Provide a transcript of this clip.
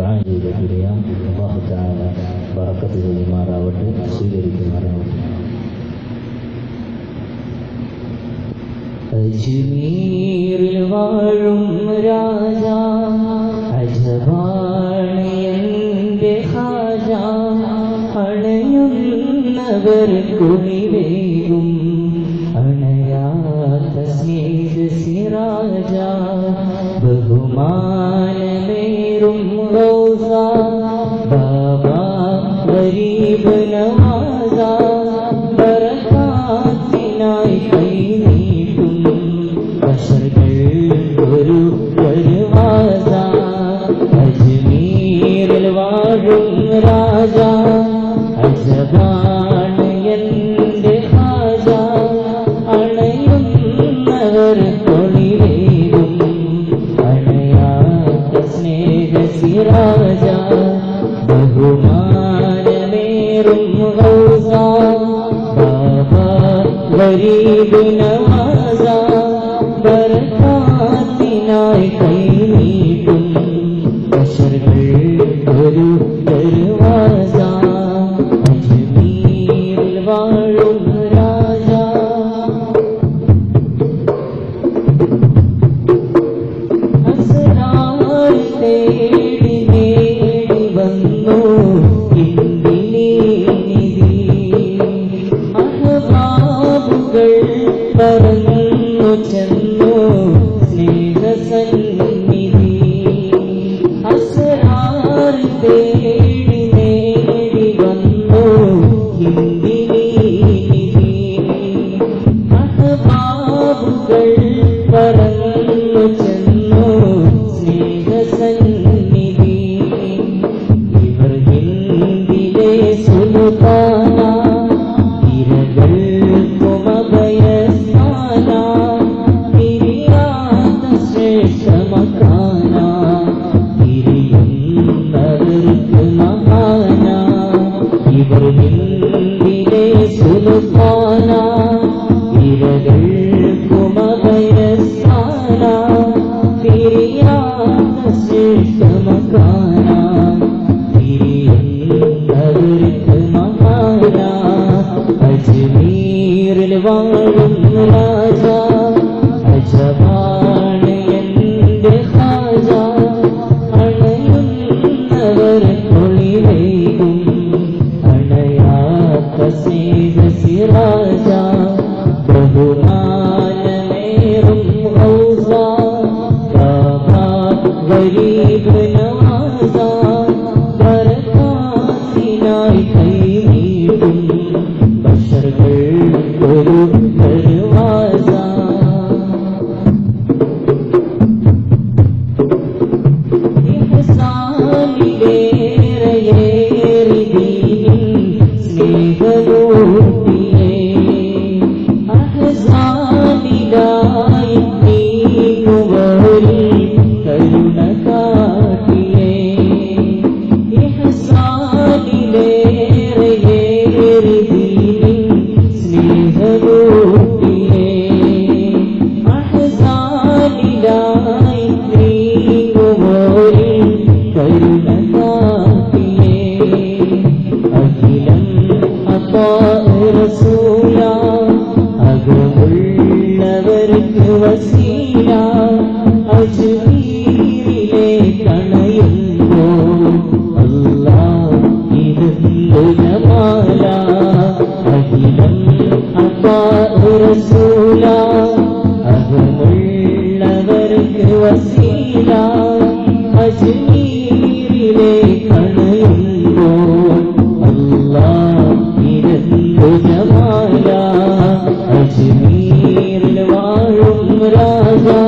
ദുആ ചെയ്ത തിരയാം അള്ളാഹു താല പറക്കത്ത് ചെയ്യുമാറാവട്ടെ സ്വീകരിക്കുമാറാവട്ടെ. അജ്മീറിൽ വാഴും സിരാജ ബഹുമാൻ കൈകളായി കൈ നീട്ടും ബഷറുകൾ ഒരു വരുവാസ അജ്മീരിൽ വാഴും രാജ. അജബാണ് എന്റെ ഹാജ. അണയുന്നവർ കൊളിവേകും അണയാത്ത സ്നേഹ സിരാജ. ബഹുമാനമേറും قريب Abu Sayyid. Baby, it like അഹമുള്ളവർക്ക് വസീല അജ്മീരിലെ കണയുന്നു അല്ലാഹിരന്തു Jamala അജ്മീരിൽ വാഴും രാജാ.